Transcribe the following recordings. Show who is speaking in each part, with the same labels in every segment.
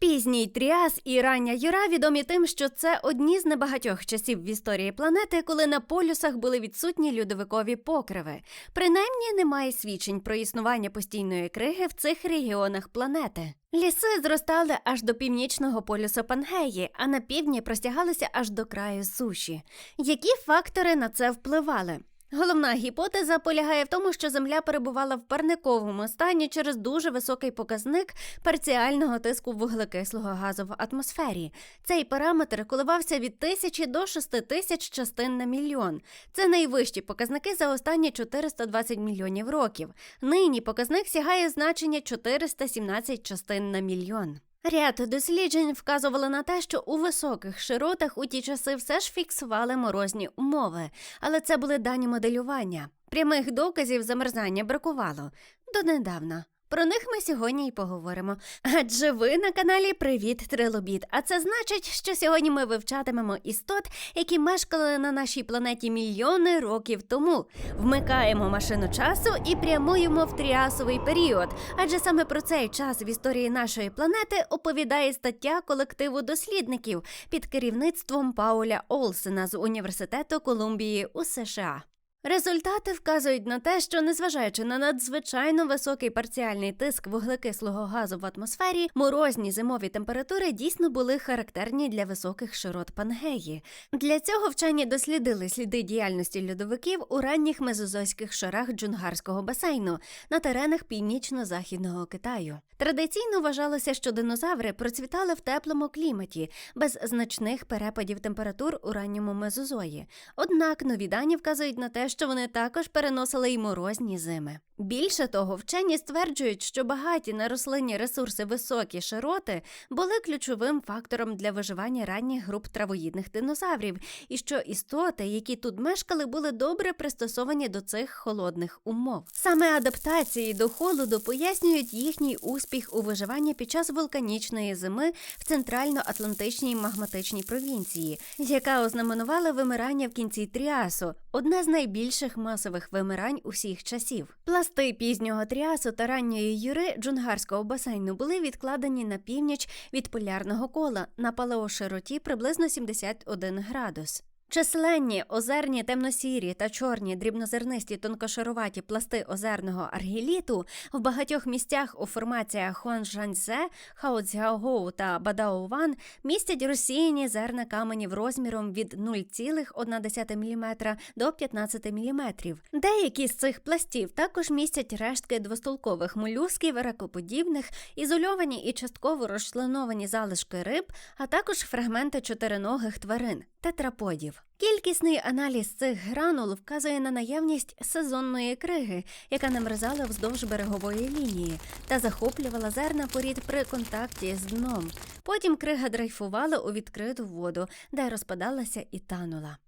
Speaker 1: Пізній тріас і рання юра відомі тим, що це одні з небагатьох часів в історії планети, коли на полюсах були відсутні льодовикові покриви. Принаймні немає свідчень про існування постійної криги в цих регіонах планети. Ліси зростали аж до північного полюсу Пангеї, а на півдні простягалися аж до краю суші. Які фактори на це впливали? Головна гіпотеза полягає в тому, що Земля перебувала в парниковому стані через дуже високий показник парціального тиску вуглекислого газу в атмосфері. Цей параметр коливався від тисячі до шести тисяч частин на мільйон. Це найвищі показники за останні 420 мільйонів років. Нині показник сягає значення 417 частин на мільйон. Ряд досліджень вказували на те, що у високих широтах у ті часи все ж фіксували морозні умови, але це були дані моделювання. Прямих доказів замерзання бракувало донедавна. Про них ми сьогодні й поговоримо. Адже ви на каналі Привіт Трилобіт. А це значить, що сьогодні ми вивчатимемо істот, які мешкали на нашій планеті мільйони років тому. Вмикаємо машину часу і прямуємо в тріасовий період. Адже саме про цей час в історії нашої планети оповідає стаття колективу дослідників під керівництвом Пауля Олсена з університету Колумбії у США. Результати вказують на те, що незважаючи на надзвичайно високий парціальний тиск вуглекислого газу в атмосфері, морозні зимові температури дійсно були характерні для високих широт Пангеї. Для цього вчені дослідили сліди діяльності льодовиків у ранніх мезозойських шарах Джунгарського басейну на теренах північно-західного Китаю. Традиційно вважалося, що динозаври процвітали в теплому кліматі без значних перепадів температур у ранньому мезозої. Однак нові дані вказують на те, що вони також переносили й морозні зими. Більше того, вчені стверджують, що багаті на рослинні ресурси високі широти були ключовим фактором для виживання ранніх груп травоїдних динозаврів, і що істоти, які тут мешкали, були добре пристосовані до цих холодних умов. Саме адаптації до холоду пояснюють їхній успіх у виживанні під час вулканічної зими в центрально-атлантичній магматичній провінції, яка ознаменувала вимирання в кінці тріасу, одне з найбільших масових вимирань усіх часів. Пласти пізнього тріасу та ранньої юри джунгарського басейну були відкладені на північ від полярного кола на палеошироті приблизно 71 градус. Численні озерні темносірі та чорні дрібнозернисті тонкошаруваті пласти озерного аргіліту в багатьох місцях у формаціях Хуанжаньзе, Хаоцзяогоу та Бадаован містять розсіяні зерна каменів розміром від 0,1 мм до 15 мм. Деякі з цих пластів також містять рештки двостолкових молюсків, ракоподібних, ізольовані і частково розчленовані залишки риб, а також фрагменти чотириногих тварин тетраподів. Кількісний аналіз цих гранул вказує на наявність сезонної криги, яка намерзала вздовж берегової лінії та захоплювала зерна порід при контакті з дном. Потім крига дрейфувала у відкриту воду, де розпадалася і танула.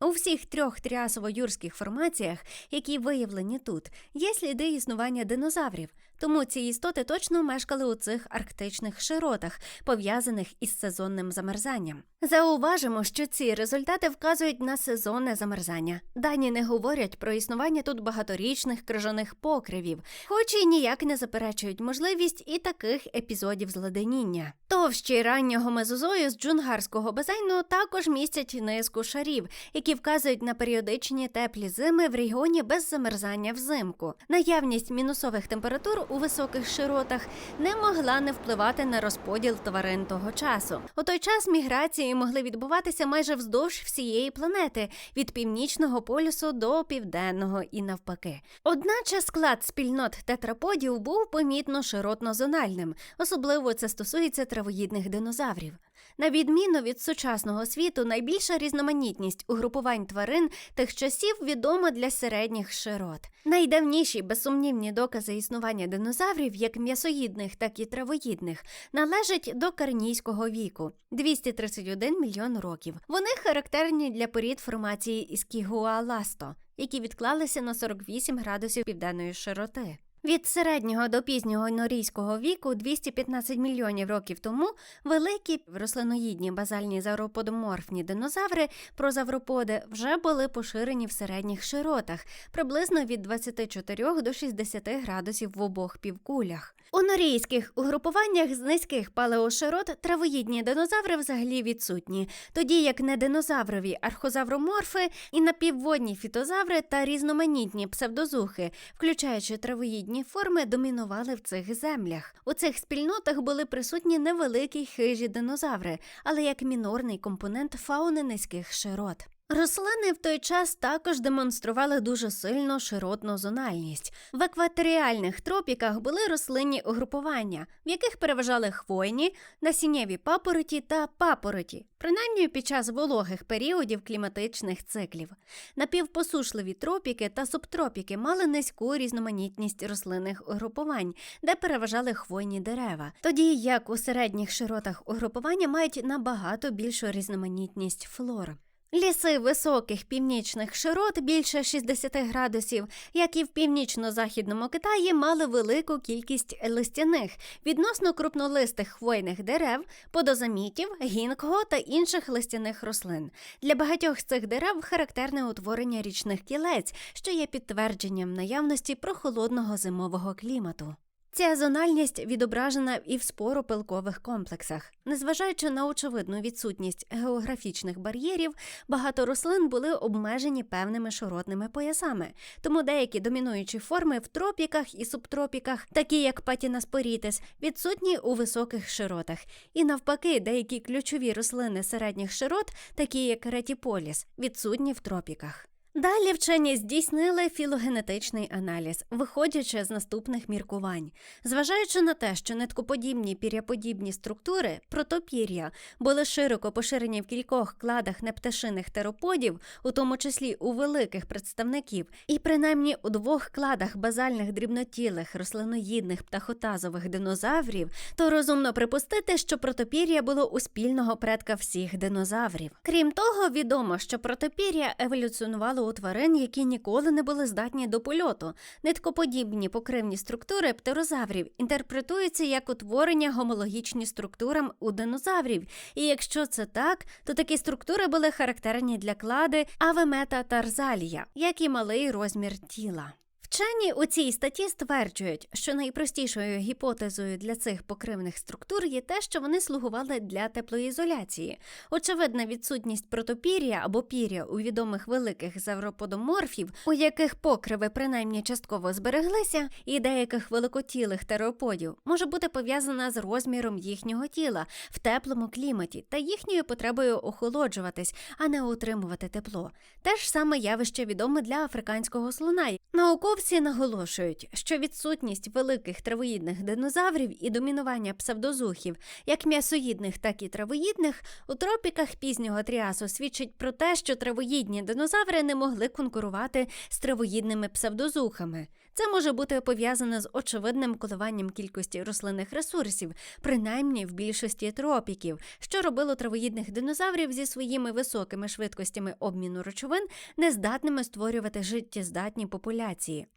Speaker 1: У всіх трьох тріасово-юрських формаціях, які виявлені тут, є сліди існування динозаврів, тому ці істоти точно мешкали у цих арктичних широтах, пов'язаних із сезонним замерзанням. Зауважимо, що ці результати вказують на сезонне замерзання. Дані не говорять про існування тут багаторічних крижаних покривів, хоч і ніяк не заперечують можливість і таких епізодів зледеніння. Товщі раннього мезозою з джунгарського басейну також містять низку шарів, які вказують на періодичні теплі зими в регіоні без замерзання взимку. Наявність мінусових температур у високих широтах не могла не впливати на розподіл тварин того часу. У той час міграції могли відбуватися майже вздовж всієї планети від північного полюсу до південного і навпаки. Одначе склад спільнот тетраподів був помітно широтно-зональним, особливо це стосується травоїдних динозаврів. На відміну від сучасного світу, найбільша різноманітність угрупувань тварин тих часів відома для середніх широт. Найдавніші безсумнівні докази існування динозаврів, як м'ясоїдних, так і травоїдних, належать до карнійського віку 231 мільйон років. Вони характерні для порід формації іскігуаласто, які відклалися на 48 градусів південної широти. Від середнього до пізнього норійського віку 215 мільйонів років тому великі рослиноїдні базальні зауроподоморфні динозаври прозавроподи вже були поширені в середніх широтах, приблизно від 24 до 60 градусів в обох півкулях. У норійських угрупуваннях з низьких палеоширот травоїдні динозаври взагалі відсутні, тоді як нединозаврові архозавроморфи і напівводні фітозаври та різноманітні псевдозухи, включаючи травоїдні форми, домінували в цих землях. У цих спільнотах були присутні невеликі хижі динозаври, але як мінорний компонент фауни низьких широт. Рослини в той час також демонстрували дуже сильну широтну зональність. В екваторіальних тропіках були рослинні угрупування, в яких переважали хвойні, насіннєві папороті та папороті, принаймні під час вологих періодів кліматичних циклів. Напівпосушливі тропіки та субтропіки мали низьку різноманітність рослинних угрупувань, де переважали хвойні дерева, тоді як у середніх широтах угрупування мають набагато більшу різноманітність флор. Ліси високих північних широт більше 60 градусів, як і в північно-західному Китаї, мали велику кількість листяних, відносно крупнолистих хвойних дерев, подозамітів, гінкго та інших листяних рослин. Для багатьох з цих дерев характерне утворення річних кілець, що є підтвердженням наявності прохолодного зимового клімату. Ця зональність відображена і в споропилкових комплексах. Незважаючи на очевидну відсутність географічних бар'єрів, багато рослин були обмежені певними широтними поясами, тому деякі домінуючі форми в тропіках і субтропіках, такі як патінаспорітис, відсутні у високих широтах. І навпаки, деякі ключові рослини середніх широт, такі як ретіполіс, відсутні в тропіках. Далі вчені здійснили філогенетичний аналіз, виходячи з наступних міркувань. Зважаючи на те, що неткоподібні пір'яподібні структури, протопір'я, були широко поширені в кількох кладах непташиних тероподів, у тому числі у великих представників, і принаймні у двох кладах базальних дрібнотілих рослиноїдних птахотазових динозаврів, то розумно припустити, що протопір'я було у спільного предка всіх динозаврів. Крім того, відомо, що протопір'я еволюціонувало у тварин, які ніколи не були здатні до польоту. Ниткоподібні покривні структури птерозаврів інтерпретуються як утворення гомологічні структурам у динозаврів. І якщо це так, то такі структури були характерні для клади авемета тарзалія, як і малий розмір тіла. Вчені у цій статті стверджують, що найпростішою гіпотезою для цих покривних структур є те, що вони слугували для теплоізоляції. Очевидна відсутність протопір'я або пір'я у відомих великих завроподоморфів, у яких покриви принаймні частково збереглися, і деяких великотілих тероподів може бути пов'язана з розміром їхнього тіла в теплому кліматі та їхньою потребою охолоджуватись, а не утримувати тепло. Те ж саме явище відоме для африканського слона. Науковці наголошують, що відсутність великих травоїдних динозаврів і домінування псевдозухів, як м'ясоїдних, так і травоїдних, у тропіках пізнього тріасу свідчить про те, що травоїдні динозаври не могли конкурувати з травоїдними псевдозухами. Це може бути пов'язано з очевидним коливанням кількості рослинних ресурсів, принаймні в більшості тропіків, що робило травоїдних динозаврів зі своїми високими швидкостями обміну речовин нездатними створювати життєздатні популяції.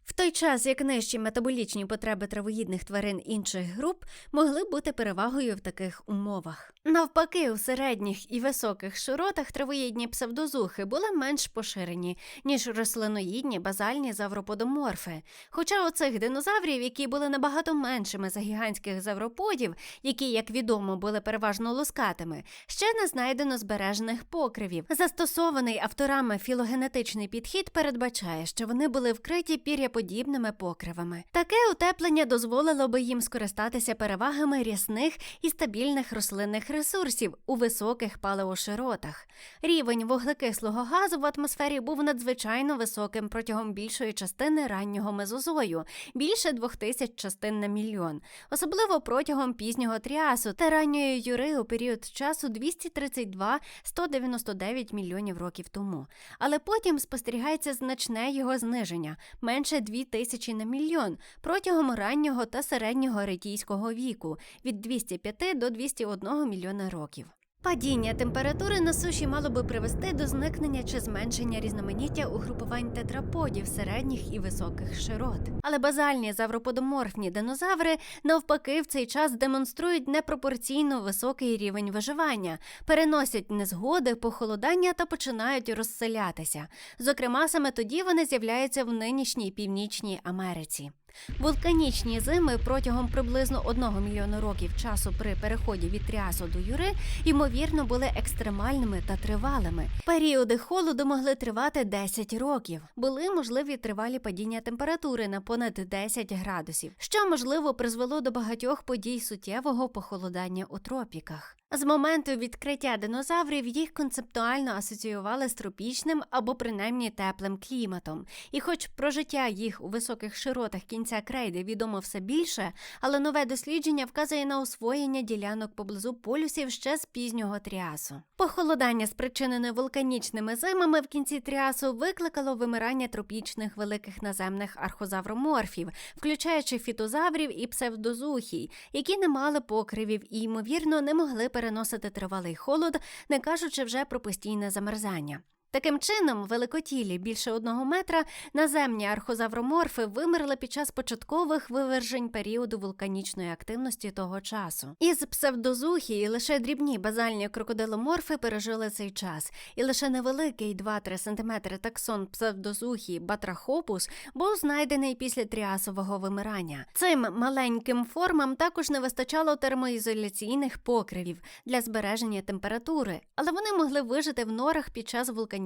Speaker 1: В той час як нижчі метаболічні потреби травоїдних тварин інших груп могли бути перевагою в таких умовах. Навпаки, у середніх і високих широтах травоїдні псевдозухи були менш поширені, ніж рослиноїдні базальні завроподоморфи. Хоча у цих динозаврів, які були набагато меншими за гігантських завроподів, які, як відомо, були переважно лускатими, ще не знайдено збережених покривів. Застосований авторами філогенетичний підхід передбачає, що вони були вкриті пір'яподібними покривами. Таке утеплення дозволило би їм скористатися перевагами рясних і стабільних рослинних ресурсів у високих палеоширотах. Рівень вуглекислого газу в атмосфері був надзвичайно високим протягом більшої частини раннього мезозою більше двох тисяч частин на мільйон, особливо протягом пізнього тріасу та ранньої юри у період часу 232-199 мільйонів років тому. Але потім спостерігається значне його зниження менше 2 тисячі на мільйон протягом раннього та середнього ретійського віку від 205 до 201 мільйона років. Падіння температури на суші мало би привести до зникнення чи зменшення різноманіття угрупувань тетраподів середніх і високих широт. Але базальні завроподоморфні динозаври навпаки в цей час демонструють непропорційно високий рівень виживання, переносять незгоди, похолодання та починають розселятися. Зокрема, саме тоді вони з'являються в нинішній північній Америці. Вулканічні зими протягом приблизно одного мільйону років часу при переході від тріасу до юри ймовірно були екстремальними та тривалими. Періоди холоду могли тривати 10 років. Були можливі тривалі падіння температури на понад 10 градусів, що можливо призвело до багатьох подій суттєвого похолодання у тропіках. З моменту відкриття динозаврів їх концептуально асоціювали з тропічним або принаймні теплим кліматом. І хоч про життя їх у високих широтах кінця крейди відомо все більше, але нове дослідження вказує на освоєння ділянок поблизу полюсів ще з пізнього тріасу. Похолодання, спричинене вулканічними зимами в кінці тріасу, викликало вимирання тропічних великих наземних архозавроморфів, включаючи фітозаврів і псевдозухій, які не мали покривів і, ймовірно, не могли переносити тривалий холод, не кажучи вже про постійне замерзання. Таким чином, великотілі більше одного метра наземні архозавроморфи вимерли під час початкових вивержень періоду вулканічної активності того часу. Із псевдозухії лише дрібні базальні крокодиломорфи пережили цей час, і лише невеликий 2-3 см таксон псевдозухії батрахопус був знайдений після тріасового вимирання. Цим маленьким формам також не вистачало термоізоляційних покривів для збереження температури, але вони могли вижити в норах під час вулканічної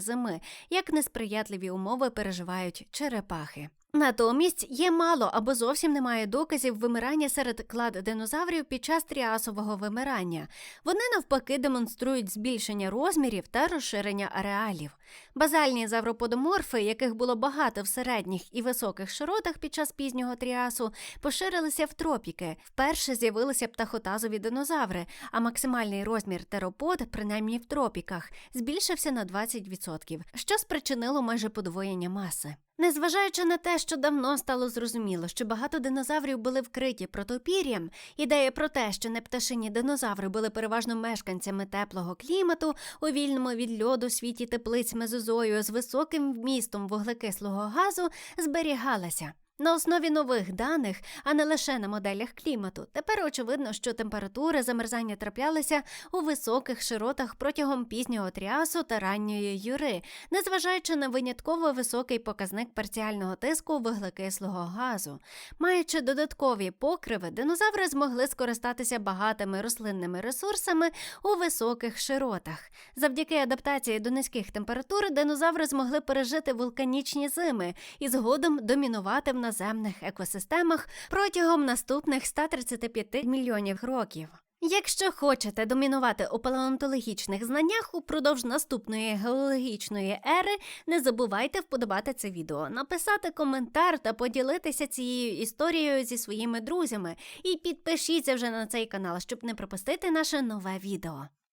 Speaker 1: зими, як несприятливі умови переживають черепахи. Натомість є мало або зовсім немає доказів вимирання серед клад динозаврів під час тріасового вимирання. Вони навпаки демонструють збільшення розмірів та розширення ареалів. Базальні завроподоморфи, яких було багато в середніх і високих широтах під час пізнього тріасу, поширилися в тропіки. Вперше з'явилися птахотазові динозаври, а максимальний розмір теропод, принаймні в тропіках, збільшився на 20%, що спричинило майже подвоєння маси. Незважаючи на те, що давно стало зрозуміло, що багато динозаврів були вкриті протопір'ям, ідея про те, що непташині динозаври були переважно мешканцями теплого клімату у вільному від льоду світі теплиць мезозою з високим вмістом вуглекислого газу, зберігалася. На основі нових даних, а не лише на моделях клімату, тепер очевидно, що температури замерзання траплялися у високих широтах протягом пізнього тріасу та ранньої юри, незважаючи на винятково високий показник парціального тиску вуглекислого газу. Маючи додаткові покриви, динозаври змогли скористатися багатими рослинними ресурсами у високих широтах. Завдяки адаптації до низьких температур динозаври змогли пережити вулканічні зими і згодом домінувати в наземних екосистемах протягом наступних 135 мільйонів років. Якщо хочете домінувати у палеонтологічних знаннях упродовж наступної геологічної ери, не забувайте вподобати це відео, написати коментар та поділитися цією історією зі своїми друзями. І підпишіться вже на цей канал, щоб не пропустити наше нове відео.